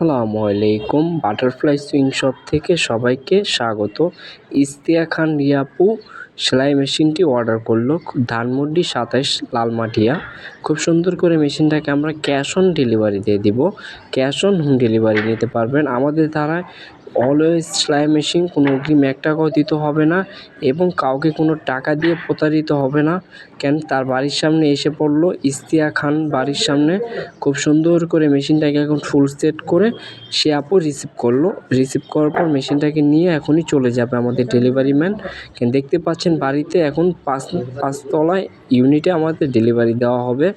আসসালামু আলাইকুম। Butterfly swing shop থেকে সবাইকে স্বাগত। ইস্তিয়া খান রিয়াপু সেলাই মেশিনটি অর্ডার করল ধানমন্ডি সাতাইশ লালমাটিয়া। খুব সুন্দর করে মেশিনটাকে আমরা ক্যাশ অন ডেলিভারি দিয়ে দিব। ক্যাশ অন হোম ডেলিভারি নিতে পারবেন। আমাদের দ্বারা অলওয়েজ সেলাই মেশিন কোনো অগ্রিম এক টাকাও দিতে হবে না এবং কাউকে কোনো টাকা দিয়ে প্রতারিত হবে না। কেন? তার বাড়ির সামনে এসে পড়ল ইস্তিয়া খান। বাড়ির সামনে খুব সুন্দর করে মেশিনটাকে এখন ফুল সেট করে সে আপু রিসিভ করল। রিসিভ করার পর মেশিনটাকে নিয়ে এখনই চলে যাবে আমাদের ডেলিভারি ম্যান কেন? দেখতে পাচ্ছেন বাড়িতে এখন পাঁচ, পাঁচতলায় ইউনিটে আমাদের ডেলিভারি দেওয়া হবে।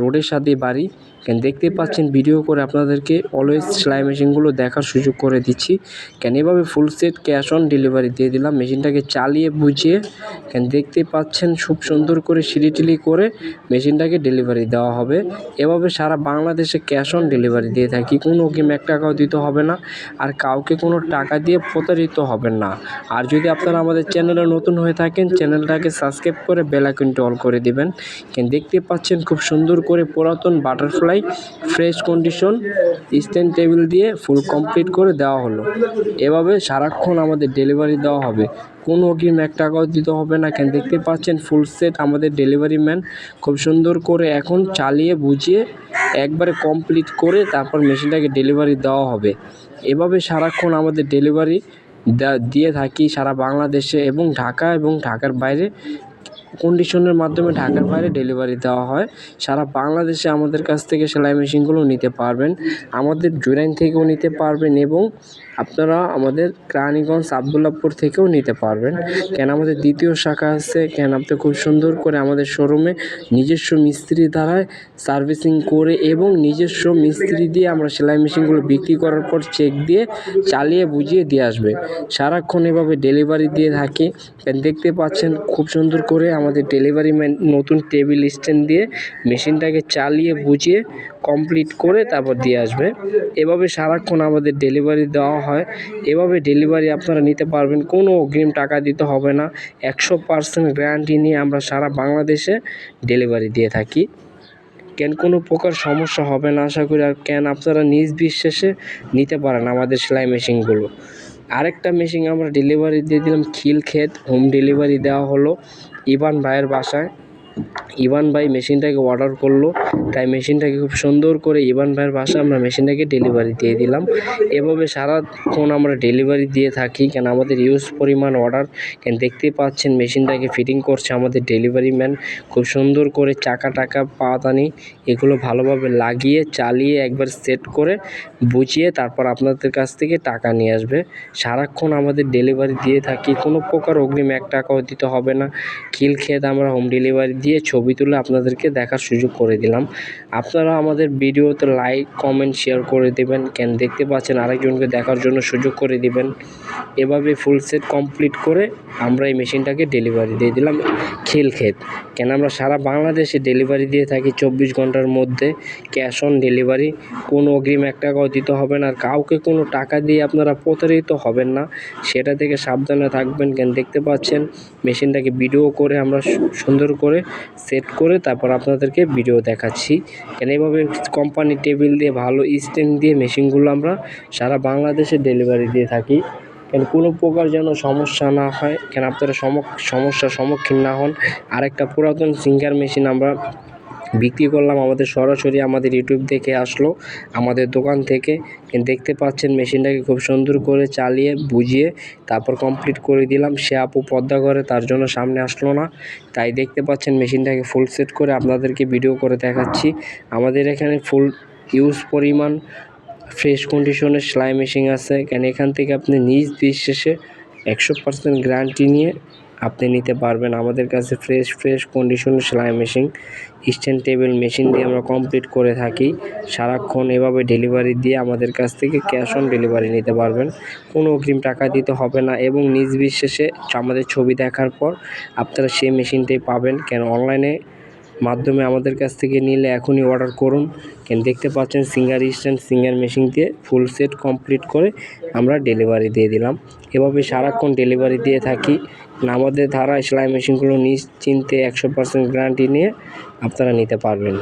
রোডের সাথে বাড়ি। কেন দেখতে পাচ্ছেন ভিডিও করে আপনাদেরকে অলওয়েজ সেলাই মেশিনগুলো দেখার সুযোগ করে দিচ্ছি। কেন এভাবে full set cash on delivery দিয়ে দিলাম। মেশিনটাকে চালিয়ে বুঝিয়ে কেন দেখতে পাচ্ছেন খুব সুন্দর করে সিঁড়িটিলি করে মেশিনটাকে ডেলিভারি দেওয়া হবে। এভাবে সারা বাংলাদেশে ক্যাশ অন ডেলিভারি দিয়ে থাকি। কোনো অগ্রিম এক টাকাও দিতে হবে না। আর কাউকে কোনো টাকা দিয়ে প্রতারিত হবেন না। আর যদি আপনারা আমাদের চ্যানেলে নতুন হয়ে থাকেন চ্যানেলটাকে সাবস্ক্রাইব করে বেল আইকনটি অল করে দিবেন। কেন দেখতে পাচ্ছেন খুব সুন্দর করে পুরাতন butterfly, fresh condition stand table দিয়ে ফুল কমপ্লিট করে দেওয়া হলো। এভাবে সারাক্ষণ আমাদের ডেলিভারি দেওয়া হবে। কোনো অগ্রিম এক টাকাও দিতে হবে না কেন? দেখতে পাচ্ছেন ফুল সেট আমাদের ডেলিভারি ম্যান খুব সুন্দর করে এখন চালিয়ে বুঝিয়ে একবারে কমপ্লিট করে তারপর মেশিনটাকে ডেলিভারি দেওয়া হবে। এভাবে সারাক্ষণ আমাদের ডেলিভারি দিয়ে থাকি সারা বাংলাদেশে এবং ঢাকা এবং ঢাকার বাইরে। কন্ডিশনের মাধ্যমে ঢাকার বাইরে ডেলিভারি দেওয়া হয়। সারা বাংলাদেশে আমাদের কাছ থেকে সেলাই মেশিনগুলো নিতে পারবেন, আমাদের জুরাইন থেকেও নিতে পারবেন এবং আপনারা আমাদের কেরানীগঞ্জ আবদুল্লাপুর থেকেও নিতে পারবেন। কেন আমাদের দ্বিতীয় শাখা আছে, কেন আপনি খুব সুন্দর করে আমাদের শোরুমে নিজস্ব মিস্ত্রি দ্বারায় সার্ভিসিং করে এবং নিজস্ব মিস্ত্রি দিয়ে আমরা সেলাই মেশিনগুলো বিক্রি করার পর চেক দিয়ে চালিয়ে বুঝিয়ে দিয়ে আসবে। সারাক্ষণ এভাবে ডেলিভারি দিয়ে থাকি। দেখতে পাচ্ছেন, খুব সুন্দর করে ডেলিভারি ম্যান নতুন টেবিল স্ট্যান্ড দিয়ে মেশিনটাকে চালিয়ে, বুঝিয়ে কমপ্লিট করে তারপর দিয়ে আসবে। এভাবে সারাক্ষণ আমাদের ডেলিভারি দেওয়া হয়। এভাবে ডেলিভারি আপনারা নিতে পারবেন। কোনো অগ্রিম টাকা দিতে হবে না। একশো পার্সেন্ট গ্যারান্টি নিয়ে আমরা সারা বাংলাদেশে ডেলিভারি দিয়ে থাকি। কেন, কোনো প্রকার সমস্যা হবে না। আশা করি আর কেন, আপনারা নিজ বিশ্বাসে নিতে পারেন আমাদের সেলাই মেশিনগুলো আরেকটা মেশিন আমরা ডেলিভারি দিয়ে দিলাম খিলক্ষেত হোম ডেলিভারি দেওয়া হলো ইভান ভাইয়ের বাসায়। ইভান ভাই মেশিনটাকে অর্ডার করল। তাই মেশিনটাকে খুব সুন্দর করে ইভান ভাইয়ের বাসায় আমরা মেশিনটাকে ডেলিভারি দিয়ে দিলাম। এভাবে সারাক্ষণ আমরা ডেলিভারি দিয়ে থাকি। কেন আমাদের ইউজ পরিমাণ অর্ডার কেন দেখতেই পাচ্ছেন মেশিনটাকে ফিটিং করছে আমাদের ডেলিভারি ম্যান খুব সুন্দর করে চাকা টাকা পাতানি এগুলো ভালোভাবে লাগিয়ে, চালিয়ে একবার সেট করে বুঝিয়ে তারপর আপনাদের কাছ থেকে টাকা নিয়ে আসবে। সারাক্ষণ আমাদের ডেলিভারি দিয়ে থাকি। কোনো প্রকার অগ্রিম এক টাকাও দিতে হবে না। খিল খেত আমরা হোম ডেলিভারি দিয়ে ছবি তুলে আপনাদেরকে দেখার সুযোগ করে দিলাম। আপনারা আমাদের ভিডিওতে লাইক কমেন্ট শেয়ার করে দেবেন। কেন দেখতে পাচ্ছেন আরেকজনকে দেখার জন্য সুযোগ করে দিবেন। এভাবে ফুল সেট কমপ্লিট করে আমরা এই মেশিনটাকে ডেলিভারি দিয়ে দিলাম খিল ক্ষেত কেন আমরা সারা বাংলাদেশে ডেলিভারি দিয়ে থাকি চব্বিশ ঘণ্টার মধ্যে। ক্যাশ অন ডেলিভারি কোনো অগ্রিম এক টাকাও দিতে হবে না। আর কাউকে কোনো টাকা দিয়ে আপনারা প্রতারিত হবেন না। সেটা থেকে সাবধানে থাকবেন। কেন দেখতে পাচ্ছেন, মেশিনটাকে ভিডিও করে আমরা সুন্দর করে সেট করে তারপর আপনাদেরকে ভিডিও দেখাচ্ছি। কেন এইভাবে কোম্পানি টেবিল দিয়ে ভালো স্ট্যান্ড দিয়ে মেশিনগুলো আমরা সারা বাংলাদেশে ডেলিভারি দিয়ে থাকি। কেন কোনো প্রকার যেন সমস্যা না হয়, কেন আপনারা সম- সমস্যার সম্মুখীন না হন। আরেকটা পুরাতন সিঙ্গার মেশিন আমরা বিক্রি করলাম, আমাদের সরাসরি আমাদের ইউটিউব দেখে আসলো, আমাদের দোকান থেকে। দেখতে পাচ্ছেন, মেশিনটাকে খুব সুন্দর করে চালিয়ে, বুঝিয়ে তারপর কমপ্লিট করে দিলাম। সে আপু পদ্মা করে তার জন্য সামনে আসলো না। তাই দেখতে পাচ্ছেন, মেশিনটাকে ফুল সেট করে আপনাদেরকে ভিডিও করে দেখাচ্ছি। আমাদের এখানে ফুল ইউজ পরিমাণ ফ্রেশ কন্ডিশনের সেলাই মেশিন আছে। কেন এখান থেকে আপনি নিজ বিশ্বাসে একশো পার্সেন্ট গ্যারান্টি নিয়ে আপনি নিতে পারবেন। আমাদের কাছে ফ্রেশ ফ্রেশ কন্ডিশনের সেলাই মেশিন স্ট্যান্ড টেবিল মেশিন দিয়ে আমরা কমপ্লিট করে থাকি। সারাক্ষণ এভাবে ডেলিভারি দিয়ে আমাদের কাছ থেকে ক্যাশ অন ডেলিভারি নিতে পারবেন। কোনো অগ্রিম টাকা দিতে হবে না এবং নিজ বিশ্বাসে আমাদের ছবি দেখার পর আপনারা সেই মেশিনটাই পাবেন। কেন? অনলাইনে মাধ্যমে আমাদের কাছ থেকে নিলে এখনই অর্ডার করুন। কেন দেখতে পাচ্ছেন সিঙ্গার স্ট্যান্ড সিঙ্গার মেশিন দিয়ে ফুল সেট কমপ্লিট করে আমরা ডেলিভারি দিয়ে দিলাম। এভাবে সারাক্ষণ ডেলিভারি দিয়ে থাকি। আমাদের ধারায় সেলাই মেশিনগুলো নিশ্চিন্তে একশো পার্সেন্ট গ্যারান্টি নিয়ে আপনারা নিতে পারবেন।